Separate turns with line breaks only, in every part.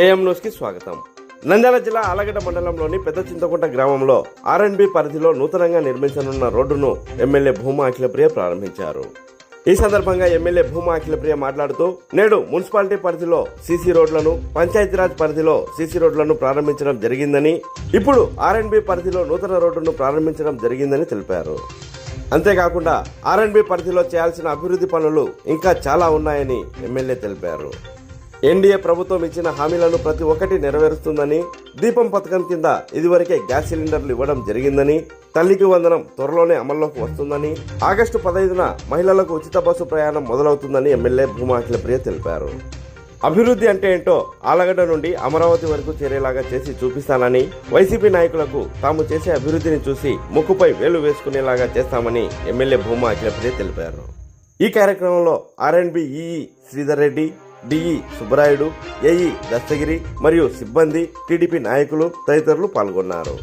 AM న్యూస్కి స్వాగతం. నంద్యాల జిల్లా ఆలగడ్డ మండలంలోని పెద్ద చింతకుంట గ్రామంలో ఆర్ఎండ్బి పరిధిలో నూతనంగా నిర్మించనున్న రోడ్డును ఎమ్మెల్యే భూమా అఖిలప్రియ ప్రారంభించారు. ఈ సందర్భంగా ఎమ్మెల్యే భూమా అఖిలప్రియ మాట్లాడుతూ నేడు మున్సిపాలిటీ పరిధిలో సీసీ రోడ్లను పంచాయతీరాజ్ పరిధిలో సీసీ రోడ్లను ప్రారంభించడం జరిగిందని ఇప్పుడు ఆర్ఎన్బి పరిధిలో నూతన రోడ్డును ప్రారంభించడం జరిగిందని తెలిపారు. అంతేకాకుండా ఆర్ఎండ్బి పరిధిలో చేయాల్సిన అభివృద్ధి పనులు ఇంకా చాలా ఉన్నాయని ఎమ్మెల్యే తెలిపారు. ఎన్డీఏ ప్రభుత్వం ఇచ్చిన హామీలను ప్రతి ఒక్కటి నెరవేరుస్తుందని దీపం పథకం కింద ఇదివరకే గ్యాస్ సిలిండర్లు ఇవ్వడం జరిగిందని తల్లికి వందనం త్వరలోనే అమల్లోకి వస్తుందని ఆగస్టు పదహైదున మహిళలకు ఉచిత బస్సు ప్రయాణం మొదలవుతుందని ఎమ్మెల్యే భూమా అఖిలప్రియ తెలిపారు. అభివృద్ధి అంటే ఏంటో ఆలగడ్డ నుండి అమరావతి వరకు చేరేలాగా చేసి చూపిస్తానని వైసీపీ నాయకులకు తాము చేసే అభివృద్ధిని చూసి ముక్కుపై వేలు వేసుకునేలాగా చేస్తామని ఎమ్మెల్యే భూమా అఖిలప్రియ తెలిపారు. ఈ కార్యక్రమంలో R and B EE Sridhar Reddy DE Subbarayudu AE Dastagiri మరియు సిబ్బంది టీడీపీ నాయకులు తదితరులు పాల్గొన్నారు.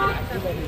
ఓం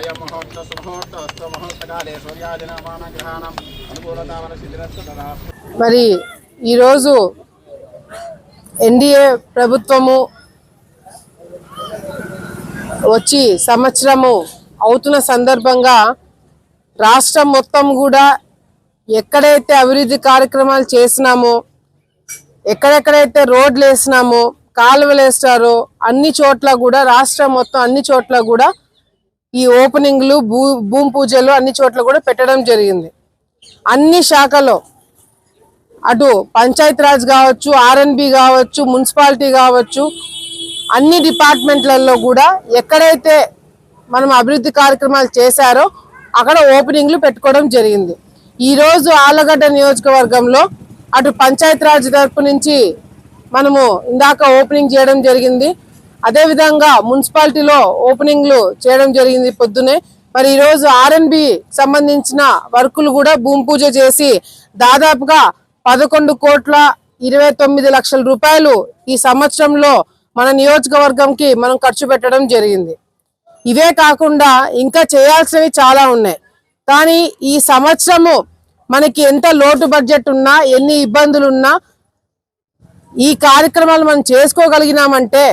అయం ముహూర్త సుముహూర్త గ్రహాణం
మరి ఈరోజు ఎన్డీఏ ప్రభుత్వము వచ్చి సంవత్సరము అవుతున్న సందర్భంగా రాష్ట్రం మొత్తం కూడా ఎక్కడైతే అభివృద్ధి కార్యక్రమాలు చేసినామో ఎక్కడెక్కడైతే రోడ్లు వేసినామో కాలువలు వేస్తారో అన్ని చోట్ల కూడా రాష్ట్రం మొత్తం అన్ని చోట్ల కూడా ఈ ఓపెనింగ్లు భూ భూమి పూజలు అన్ని చోట్ల కూడా పెట్టడం జరిగింది. అన్ని శాఖలో అటు పంచాయత్ రాజ్ కావచ్చు ఆర్ఎన్బి కావచ్చు మున్సిపాలిటీ కావచ్చు అన్ని డిపార్ట్మెంట్లలో కూడా ఎక్కడైతే మనం అభివృద్ధి కార్యక్రమాలు చేశారో అక్కడ ఓపెనింగ్లు పెట్టుకోవడం జరిగింది. ఈరోజు ఆలగడ్డ నియోజకవర్గంలో అటు పంచాయత్ రాజ్ తరపు నుంచి మనము ఇందాక ఓపెనింగ్ చేయడం జరిగింది. అదేవిధంగా మున్సిపాలిటీలో ఓపెనింగ్లు చేయడం జరిగింది పొద్దునే. మరి ఈరోజు ఆర్ఎన్బి సంబంధించిన వర్కులు కూడా భూమి పూజ చేసి దాదాపుగా పదకొండు కోట్ల ఇరవై తొమ్మిది లక్షల రూపాయలు ఈ సంవత్సరంలో మన నియోజకవర్గంకి మనం ఖర్చు పెట్టడం జరిగింది. ఇవే కాకుండా ఇంకా చేయాల్సినవి చాలా ఉన్నాయి. కానీ ఈ సంవత్సరము మనకి ఎంత లోటు బడ్జెట్ ఉన్నా ఎన్ని ఇబ్బందులు ఉన్నా ఈ కార్యక్రమాలు మనం చేసుకోగలిగినామంటే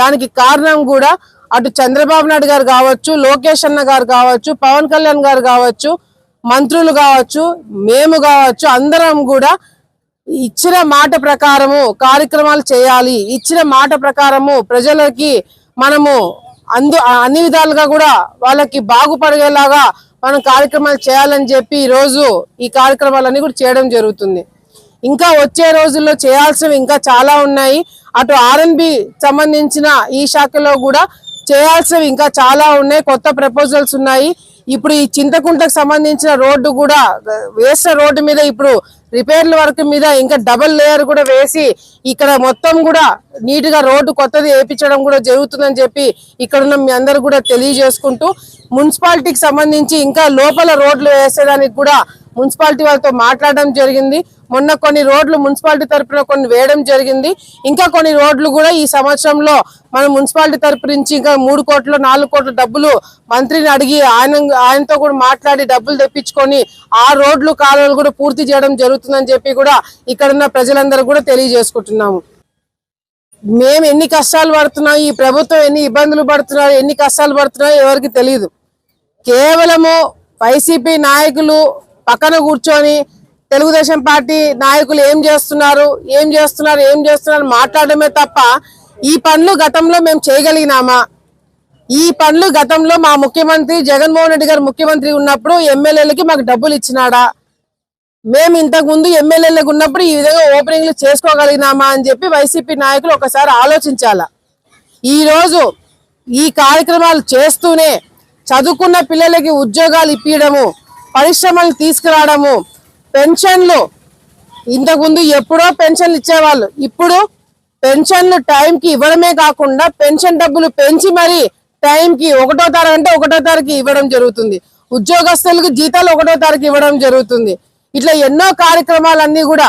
దానికి కారణం కూడా అటు చంద్రబాబు నాయుడు గారు కావచ్చు లోకేష్ అన్న గారు కావచ్చు పవన్ కళ్యాణ్ గారు కావచ్చు మంత్రులు కావచ్చు మేము కావచ్చు అందరం కూడా ఇచ్చిన మాట ప్రకారము కార్యక్రమాలు చేయాలి. ఇచ్చిన మాట ప్రకారము ప్రజలకి మనము అందు అన్ని విధాలుగా కూడా వాళ్ళకి బాగుపడేలాగా మనం కార్యక్రమాలు చేయాలని చెప్పి ఈరోజు రోజు ఈ కార్యక్రమాలన్నీ కూడా చేయడం జరుగుతుంది. ఇంకా వచ్చే రోజుల్లో చేయాల్సినవి ఇంకా చాలా ఉన్నాయి. అటు ఆర్ఎన్బి సంబంధించిన ఈ శాఖలో కూడా చేయాల్సినవి ఇంకా చాలా ఉన్నాయి. కొత్త ప్రపోజల్స్ ఉన్నాయి. ఇప్పుడు ఈ చింతకుంటకు సంబంధించిన రోడ్డు కూడా వేసిన రోడ్డు మీద ఇప్పుడు రిపేర్ల వర్క్ మీద ఇంకా డబల్ లేయర్ కూడా వేసి ఇక్కడ మొత్తం కూడా నీట్గా రోడ్డు కొత్తది వేయించడం కూడా జరుగుతుందని చెప్పి ఇక్కడ ఉన్న మీ అందరు కూడా తెలియజేసుకుంటూ మున్సిపాలిటీకి సంబంధించి ఇంకా లోపల రోడ్లు వేసేదానికి కూడా మున్సిపాలిటీ వాళ్ళతో మాట్లాడడం జరిగింది. మొన్న కొన్ని రోడ్లు మున్సిపాలిటీ తరపున కొన్ని వేయడం జరిగింది. ఇంకా కొన్ని రోడ్లు కూడా ఈ సంవత్సరంలో మన మున్సిపాలిటీ తరపు నుంచి ఇంకా మూడు కోట్లు నాలుగు కోట్ల డబ్బులు మంత్రిని అడిగి ఆయన ఆయనతో కూడా మాట్లాడి డబ్బులు తెప్పించుకొని ఆ రోడ్లు కాలువలు కూడా పూర్తి చేయడం జరుగుతుందని చెప్పి కూడా ఇక్కడున్న ప్రజలందరూ కూడా తెలియజేసుకుంటున్నాము. మేము ఎన్ని కష్టాలు పడుతున్నాం ఈ ప్రభుత్వం ఎన్ని ఇబ్బందులు పడుతున్నారు ఎన్ని కష్టాలు పడుతున్నాయో ఎవరికి తెలియదు కేవలము వైసీపీ నాయకులు పక్కన కూర్చొని తెలుగుదేశం పార్టీ నాయకులు ఏం చేస్తున్నారు ఏం చేస్తున్నారు ఏం చేస్తున్నారు మాట్లాడమే తప్ప ఈ పనులు గతంలో మేము చేయగలిగినామా? ఈ పనులు గతంలో మా ముఖ్యమంత్రి జగన్మోహన్ రెడ్డి గారు ముఖ్యమంత్రి ఉన్నప్పుడు ఎమ్మెల్యేలకి మాకు డబ్బులు ఇచ్చినాడా? మేము ఇంతకు ముందు ఎమ్మెల్యేలకు ఉన్నప్పుడు ఈ విధంగా ఓపెనింగ్లు చేసుకోగలిగినామా అని చెప్పి వైసీపీ నాయకులు ఒకసారి ఆలోచించాల. ఈరోజు ఈ కార్యక్రమాలు చేస్తూనే చదువుకున్న పిల్లలకి ఉద్యోగాలు ఇప్పించడము పరిశ్రమలు తీసుకురావడము పెన్షన్లు. ఇంతకుముందు ఎప్పుడో పెన్షన్లు ఇచ్చేవాళ్ళు. ఇప్పుడు పెన్షన్లు టైంకి ఇవ్వడమే కాకుండా పెన్షన్ డబ్బులు పెంచి మరి టైంకి ఒకటో తారీఖు అంటే ఒకటో తారీఖు ఇవ్వడం జరుగుతుంది. ఉద్యోగస్తులకు జీతాలు ఒకటో తారీఖు ఇవ్వడం జరుగుతుంది. ఇట్లా ఎన్నో కార్యక్రమాలన్నీ కూడా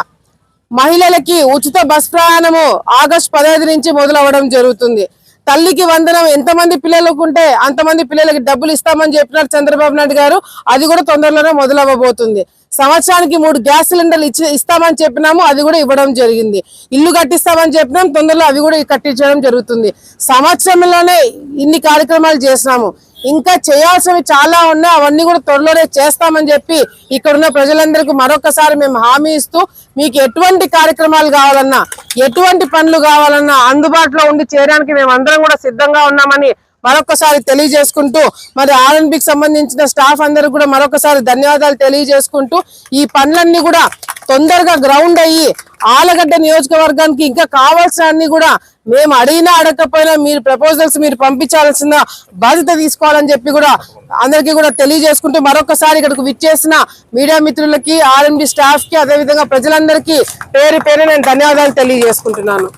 మహిళలకి ఉచిత బస్ ప్రయాణము ఆగస్టు పదహైదు నుంచి మొదలవ్వడం జరుగుతుంది. తల్లికి వందనం ఎంతమంది పిల్లలకు ఉంటే అంతమంది పిల్లలకి డబ్బులు ఇస్తామని చెప్పినారు చంద్రబాబు నాయుడు గారు. అది కూడా తొందరలోనే మొదలవ్వబోతుంది. సంవత్సరానికి మూడు గ్యాస్ సిలిండర్లు ఇచ్చి ఇస్తామని చెప్పినాము అది కూడా ఇవ్వడం జరిగింది. ఇల్లు కట్టిస్తామని చెప్పినాం తొందరలో అవి కూడా కట్టించడం జరుగుతుంది. సంవత్సరంలోనే ఇన్ని కార్యక్రమాలు చేసినాము. ఇంకా చేయాల్సినవి చాలా ఉన్నాయి అవన్నీ కూడా త్వరలోనే చేస్తామని చెప్పి ఇక్కడ ఉన్న ప్రజలందరికీ మరొకసారి మేము హామీ ఇస్తూ మీకు ఎటువంటి కార్యక్రమాలు కావాలన్నా ఎటువంటి పనులు కావాలన్నా అందుబాటులో ఉండి చేయడానికి మేము అందరం కూడా సిద్ధంగా ఉన్నామని మరొకసారి తెలియజేసుకుంటూ మరి ఆర్ఎన్బికి సంబంధించిన స్టాఫ్ అందరికి కూడా మరొకసారి ధన్యవాదాలు తెలియజేసుకుంటూ ఈ పనులన్నీ కూడా తొందరగా గ్రౌండ్ అయ్యి ఆలగడ్డ నియోజకవర్గానికి ఇంకా కావాల్సిన అన్ని కూడా మేము అడిగినా అడగకపోయినా మీరు ప్రపోజల్స్ మీరు పంపించాల్సిన బాధ్యత తీసుకోవాలని చెప్పి కూడా అందరికీ కూడా తెలియజేసుకుంటూ మరొకసారి ఇక్కడికి విచ్చేసిన మీడియా మిత్రులకి ఆర్ఎండి స్టాఫ్కి అదేవిధంగా ప్రజలందరికీ పేరు పేరు నేను ధన్యవాదాలు తెలియజేసుకుంటున్నాను.